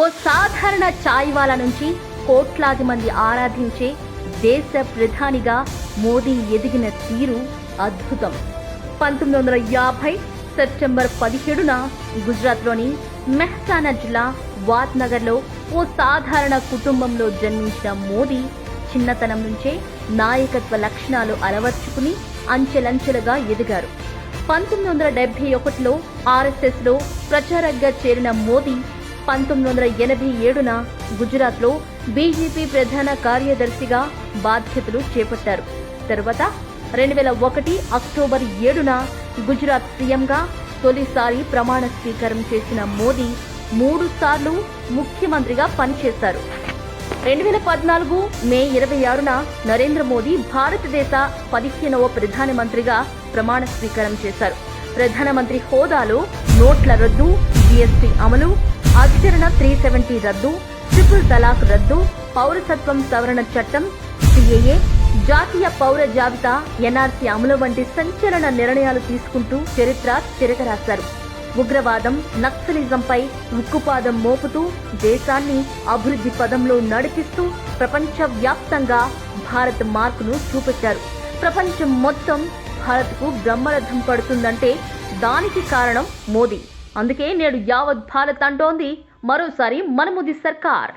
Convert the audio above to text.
ఓ సాధారణ చాయ్వాలా నుంచి కోట్లాది మంది ఆరాధించే దేశ ప్రధానిగా మోదీ ఎదిగిన తీరు అద్భుతం. పంతొమ్మిది వందల యాభై సెప్టెంబర్ పదిహేడున గుజరాత్లోని మెహసానా జిల్లా వాత్నగర్లో ఓ సాధారణ కుటుంబంలో జన్మించిన మోదీ చిన్నతనం నుంచే నాయకత్వ లక్షణాలు అలవర్చుకుని అంచెలంచెలుగా ఎదిగారు. పంతొమ్మిది వందల డెబ్బై ఒకటిలో ఆర్ఎస్ఎస్లో ప్రచారకగా చేరిన మోదీ పంతొమ్మిది వందల ఎనభై ఏడున గుజరాత్లో బీజేపీ ప్రధాన కార్యదర్శిగా బాధ్యతలు చేపట్టారు. తరువాత రెండు వేల ఒకటి అక్టోబర్ ఏడున గుజరాత్ సీఎంగా తొలిసారి ప్రమాణ స్వీకారం చేసిన మోదీ మూడు సార్లు ముఖ్యమంత్రిగా పనిచేశారు. రెండు వేల పద్నాలుగు మే ఇరవై ఆరున నరేంద్ర మోదీ భారతదేశ పదిహేనవ ప్రధానమంత్రిగా ప్రమాణ స్వీకారం చేశారు. ప్రధానమంత్రి హోదాలో నోట్ల రద్దు జీఎస్టీ అమలు అధికరణ త్రీ సెవెంటీ రద్దు ట్రిపుల్ తలాక్ రద్దు పౌరసత్వం సవరణ చట్టం సిఏఏ జాతీయ పౌర జాబితా ఎన్ఆర్సీ అమలు వంటి సంచలన నిర్ణయాలు తీసుకుంటూ చరిత్ర తిరగరాశారు. ఉగ్రవాదం నక్సలిజంపై ఉక్కుపాదం మోపుతూ దేశాన్ని అభివృద్ధి పదంలో నడిపిస్తూ ప్రపంచ వ్యాప్తంగా భారత్ మార్కును చూపెట్టారు. ప్రపంచం మొత్తం భారత్కు బ్రహ్మరథం పడుతుందంటే దానికి కారణం మోదీ. అందుకే నేడు యావత్ భారత్ అంటోంది మరోసారి మనముది సర్కార్.